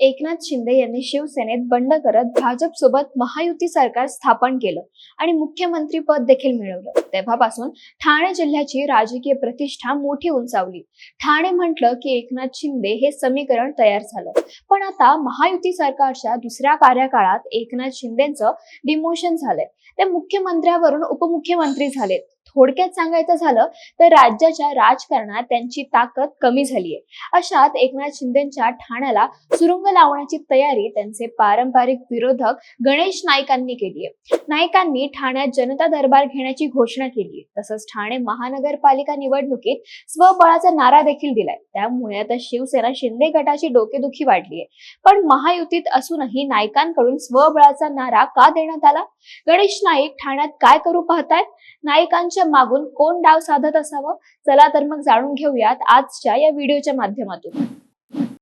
एकनाथ शिंदे यांनी शिवसेनेत बंड करत भाजप सोबत महायुती सरकार स्थापन केलं आणि मुख्यमंत्री पद देखील मिळवलं. तेव्हापासून ठाणे जिल्ह्याची राजकीय प्रतिष्ठा मोठी उंचावली. ठाणे म्हटलं की एकनाथ शिंदे हे समीकरण तयार झालं. पण आता महायुती सरकारच्या दुसऱ्या कार्यकाळात एकनाथ शिंदेचं डिमोशन झालंय. ते मुख्यमंत्र्यावरून उपमुख्यमंत्री झालेत. थोडक्यात सांगायचं झालं तर राज्याच्या राजकारणात त्यांची ताकद कमी झालीय. अशात एकनाथ शिंदेच्या ठाण्याला सुरुंग लावण्याची तयारी त्यांचे पारंपरिक विरोधक गणेश नाईकांनी केली आहे नाईकांनी ठाण्यात जनता दरबार घेण्याची घोषणा केली तसंच ठाणे महानगरपालिका निवडणुकीत स्वबळाचा नारा देखील दिलाय. त्यामुळे आता शिवसेना शिंदे गटाची डोकेदुखी वाढली आहे पण महायुतीत असूनही नाईकांकडून स्वबळाचा नारा का देण्यात आला? गणेश नाईक ठाण्यात काय करू पाहतायत? नाईकांच्या मागून कोण डाव साधत असावं? चला तर मग जाणून घेऊयात आजच्या या व्हिडिओच्या माध्यमातून.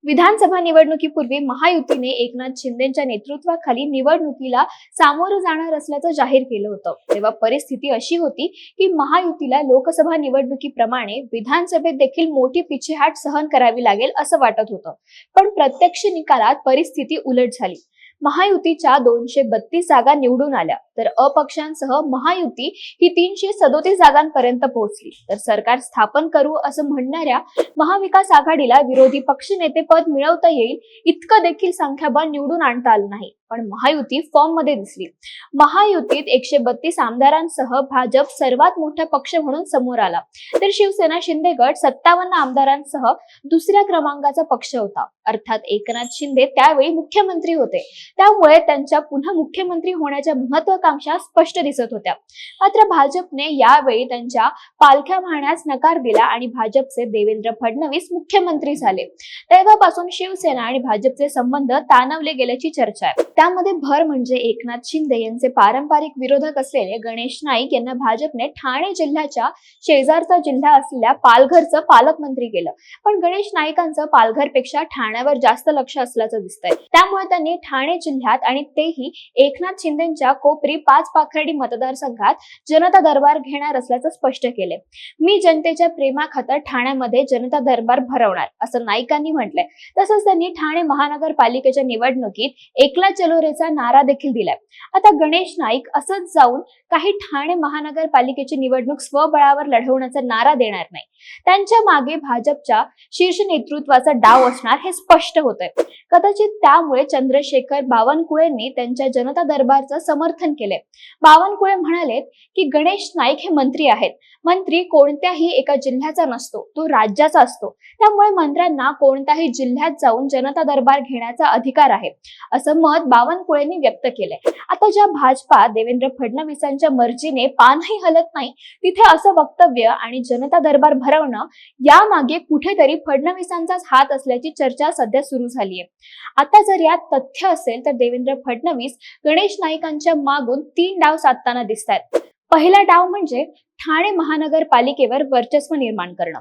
विधानसभा निवडणुकीपूर्वी महायुतीने एकनाथ शिंदेच्या नेतृत्वाखाली निवडणुकीला सामोरं जाणार असल्याचं जाहीर केलं होतं. तेव्हा परिस्थिती अशी होती की महायुतीला लोकसभा निवडणुकीप्रमाणे विधानसभेत देखील मोठी पिछेहाट सहन करावी लागेल असं वाटत होतं. पण प्रत्यक्ष निकालात परिस्थिती उलट झाली. महायुतीच्या दोनशे बत्तीस जागा निवडून आल्या. तर अपक्षांसह महायुती ही तीनशे सदोतीस जागांपर्यंत पोहोचली. तर सरकार स्थापन करू असं म्हणणाऱ्या महाविकास आघाडीला विरोधी पक्षनेते पद मिळवता येईल इतकं देखील संख्याबळ निवडून आणता आलं नाही. पण महायुती फॉर्ममध्ये दिसली. महायुतीत एकशे बत्तीस आमदारांसह भाजप सर्वात मोठा पक्ष म्हणून समोर आला. तर शिवसेना शिंदे गट सत्तावन्न आमदारांसह दुसऱ्या क्रमांकाचा पक्ष होता. अर्थात एकनाथ शिंदे त्यावेळी मुख्यमंत्री होते. त्यामुळे त्यांच्या पुन्हा मुख्यमंत्री होण्याच्या महत्वाकांक्षा स्पष्ट दिसत होत्या. मात्र भाजपने यावेळी त्यांच्या पालख्या वाहण्यास नकार दिला आणि भाजपचे देवेंद्र फडणवीस मुख्यमंत्री झाले. तेव्हापासून शिवसेना आणि भाजपचे संबंध ताणवले गेल्याची चर्चा आहे. त्यामध्ये भर म्हणजे एकनाथ शिंदे यांचे पारंपरिक विरोधक असलेले गणेश नाईक यांना भाजपने ठाणे जिल्ह्याच्या शेजारचा जिल्हा असलेल्या पालघरचं पालकमंत्री केलं. पण गणेश नाईकांचं पालघरपेक्षा ठाण्यावर जास्त लक्ष असल्याचं दिसतंय. त्यामुळे त्यांनी ठाणे जिल्ह्यात आणि तेही एकनाथ शिंदेच्या कोपरी पाच पाखर्डी मतदारसंघात जनता दरबार घेणार असल्याचं स्पष्ट केले मी जनतेच्या प्रेमाखातर ठाण्यामध्ये जनता दरबार भरवणार असं नाईकांनी म्हटलंय. तसंच त्यांनी ठाणे महानगरपालिकेच्या निवडणुकीत एकला चलोरेचा नारा देखील दिलाय. आता गणेश नाईक असंच जाऊन काही ठाणे महानगरपालिकेची निवडणूक स्वबळावर लढवण्याचा नारा देणार नाही. त्यांच्या मागे भाजपच्या शीर्ष नेतृत्वाचा डाव असणार हे स्पष्ट होतंय. कदाचित त्यामुळे चंद्रशेखर बावनकुळेंनी त्यांच्या जनता दरबारचं समर्थन केलंय. बावनकुळे म्हणालेत की गणेश नाईक हे मंत्री आहेत. मंत्री कोणत्याही एका जिल्ह्याचा नसतो तो राज्याचा असतो. त्यामुळे मंत्र्यांना कोणत्याही जिल्ह्यात जाऊन जनता दरबार घेण्याचा अधिकार आहे असं मत बावनकुळेंनी व्यक्त केलंय. आता ज्या भाजपा देवेंद्र फडणवीसांच्या मर्जीने पानही हलत नाही तिथे असं वक्तव्य आणि जनता दरबार भरवणं यामागे कुठेतरी फडणवीसांचाच हात असल्याची चर्चा सध्या सुरू झाली आहे आता जर यात तथ्य असेल तर देवेंद्र फडणवीस गणेश नाईकांच्या मागून तीन डाव साधताना दिसत आहेत पहिला डाव म्हणजे ठाणे महानगरपालिकेवर वर्चस्व निर्माण करणं.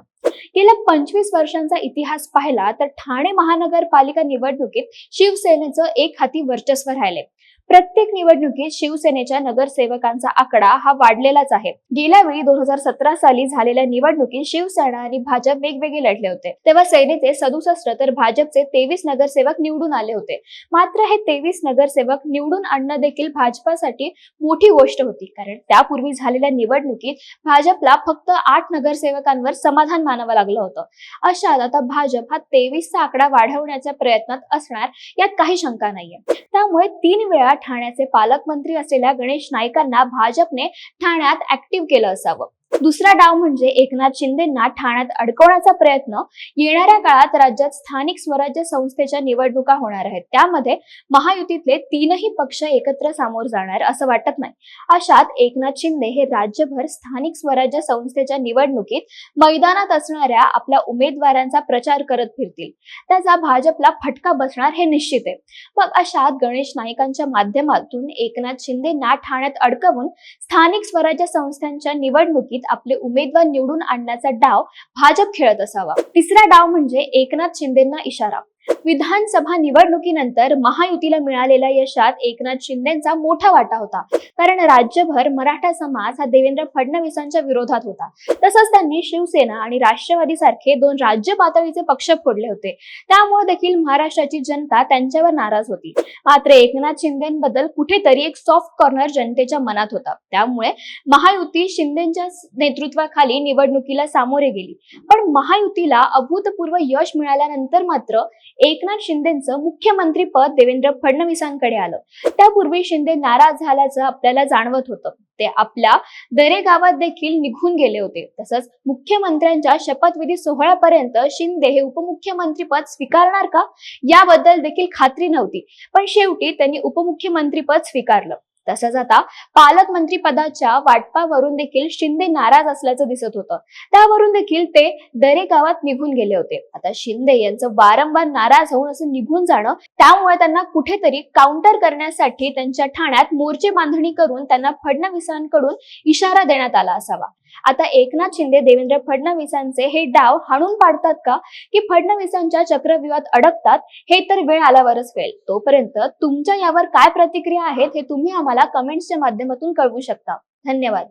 गेल्या पंचवीस वर्षांचा इतिहास पाहिला तर ठाणे महानगरपालिका निवडणुकीत शिवसेनेचं एक हाती वर्चस्व राहिले प्रत्येक निवडणुकीत शिवसेनेच्या नगरसेवकांचा आकडा हा वाढलेलाच आहे. गेल्या वेळी दोन हजार सतरा साली झालेल्या निवडणुकीत शिवसेना आणि भाजप वेगवेगळे लढले होते. तेव्हा सेनेचे सदुसष्ट तर भाजपचे तेवीस नगरसेवक निवडून आले होते. मात्र हे तेवीस नगरसेवक निवडून आणणं देखील भाजपासाठी मोठी गोष्ट होती. कारण त्यापूर्वी झालेल्या निवडणुकीत भाजपला फक्त आठ नगरसेवकांवर समाधान मानावं लागलं होतं. अशात आता भाजप हा तेवीसचा आकडा वाढवण्याच्या प्रयत्नात असणार यात काही शंका नाहीये. त्यामुळे तीन वेळा ठाण्याचे पालकमंत्री असलेल्या गणेश नाईकांना भाजपने ठाण्यात ऍक्टिव्ह केलं असावं. दुसरा डाव म्हणजे एकनाथ शिंदेना ठाण्यात अडकवण्याचा प्रयत्न. येणाऱ्या काळात राज्यात स्थानिक स्वराज्य संस्थेच्या निवडणुका होणार आहेत. त्यामध्ये महायुतीतले तीनही पक्ष एकत्र सामोर जाणार असं वाटत नाही. अशात एकनाथ शिंदे हे राज्यभर स्थानिक स्वराज्य संस्थेच्या निवडणुकीत मैदानात असणाऱ्या आपल्या उमेदवारांचा प्रचार करत फिरतील. त्याचा भाजपला फटका बसणार हे निश्चित आहे. मग अशात गणेश नाईकांच्या माध्यमातून एकनाथ शिंदेना ठाण्यात अडकवून स्थानिक स्वराज्य संस्थांच्या निवडणुकीत आपले उमेदवार निवडून आणण्याचा डाव भाजप खेळत असावा. तिसरा डाव म्हणजे एकनाथ शिंदेना इशारा. विधानसभा निवडणुकीनंतर महायुतीला मिळालेल्या यशात एकनाथ शिंदेचा मोठा वाटा होता. कारण राज्यभर मराठा समाज हा देवेंद्र फडणवीसांच्या विरोधात होता. तसंच त्यांनी शिवसेना आणि राष्ट्रवादी सारखे दोन राज्य पातळीचे पक्ष फोडले होते. त्यामुळे देखील महाराष्ट्राची जनता त्यांच्यावर नाराज होती. मात्र एकनाथ शिंदेबद्दल कुठेतरी एक सॉफ्ट कॉर्नर जनतेच्या मनात होता. त्यामुळे महायुती शिंदेच्या नेतृत्वाखाली निवडणुकीला सामोरे गेली. पण महायुतीला अभूतपूर्व यश मिळाल्यानंतर मात्र एकनाथ शिंदेचं मुख्यमंत्री पद देवेंद्र फडणवीसांकडे आलं. त्यापूर्वी शिंदे नाराज झाल्याचं आपल्याला जाणवत होतं. ते आपल्या दरे गावात देखील निघून गेले होते. तसंच मुख्यमंत्र्यांच्या शपथविधी सोहळ्यापर्यंत शिंदे हे उपमुख्यमंत्री पद स्वीकारणार का? याबद्दल देखील खात्री नव्हती. पण शेवटी त्यांनी उपमुख्यमंत्री पद स्वीकारलं. तसंच आता पालकमंत्री पदाच्या वाटपावरून देखील शिंदे नाराज असल्याचं दिसत होतं. त्यावरून देखील ते दरे गावात निघून गेले होते. आता शिंदे यांचं वारंवार नाराज होऊन असं निघून जाणं त्यामुळे त्यांना कुठेतरी काउंटर करण्यासाठी त्यांच्या ठाण्यात मोर्चे बांधणी करून त्यांना फडणवीसांकडून इशारा देण्यात आला असावा. आता एकनाथ शिंदे देवेंद्र फडणवीसांचे हे डाव हाणून पाडतात का? की फडणवीसांच्या चक्रव्यूहात अडकतात हे तर वेळ आल्यावरच कळेल. तोपर्यंत तुमच्या यावर काय प्रतिक्रिया आहेत हे तुम्ही आम्हाला कमेंट्सच्या माध्यमातून कळवू शकता. धन्यवाद.